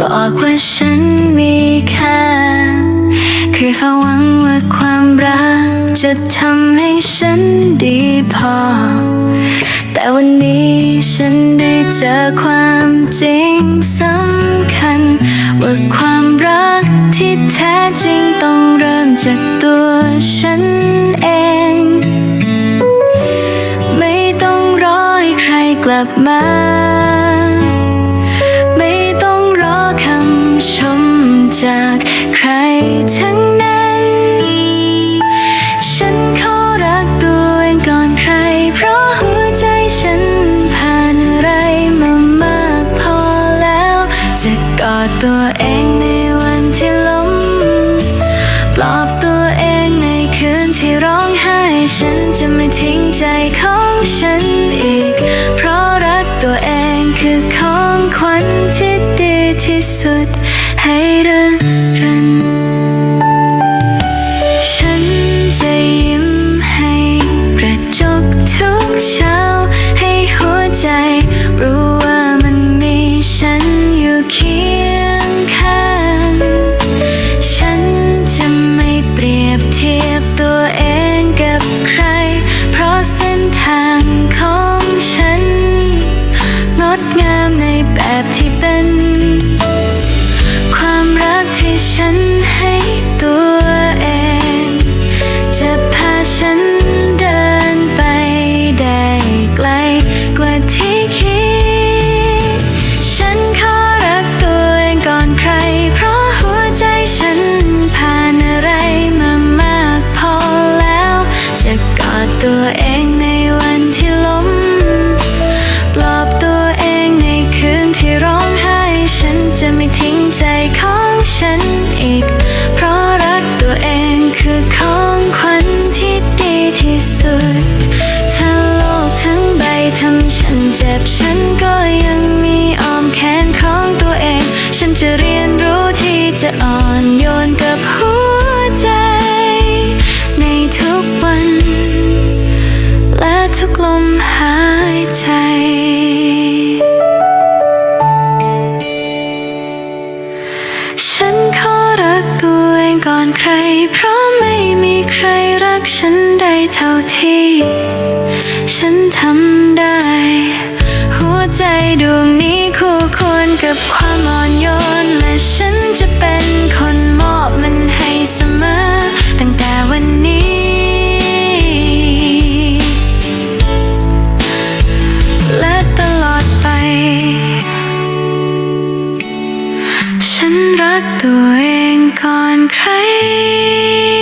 บอกว่าฉันมีค่าเคยเฝ้าหวังว่าความรัก จะทำให้ฉันดีพอ แต่วันนี้ฉันได้เจอความจริงสำ ว่าความรักที่แท้จริงต้องเริ่มจากตัวฉันเอง ไม่ต้องรอให้ใครกลับมา ฉันจะไม่ทิ้งใจของฉันอีก ดงามในแบบที่เป็น ความรักที่ฉันให้ตัวเอง จะพาฉันเดินไปได้ไกลกว่าที่คิด ฉันขอรักตัวเองก่อนใคร เพราะหัวใจฉันผ่านอะไรมามากพอแล้ว จะกอดตัวเอง ใจของฉันอีก เพราะรักตัวเองคือของขวัญที่ดีที่สุด ถ้าโลกทั้งใบทำฉันเจ็บฉันก็ยังมีอ้อมแขนของตัวเอง ฉันจะเรียนรู้ที่จะอ่อนโยนกับหัวใจ ในทุกวัน และทุกลมหายใจ องก่อนใคร เพราะไม่มีใครรักฉันได้เท่าที่ ฉันทำได้ หัวใจดวงนี้คู่ควรกับความอ่อนโยน และฉันจะเป็นคนมอบมันให้เสมอ ตั้งแต่วันนี้ และตลอดไป ฉันรักตัวเอง gone crazy.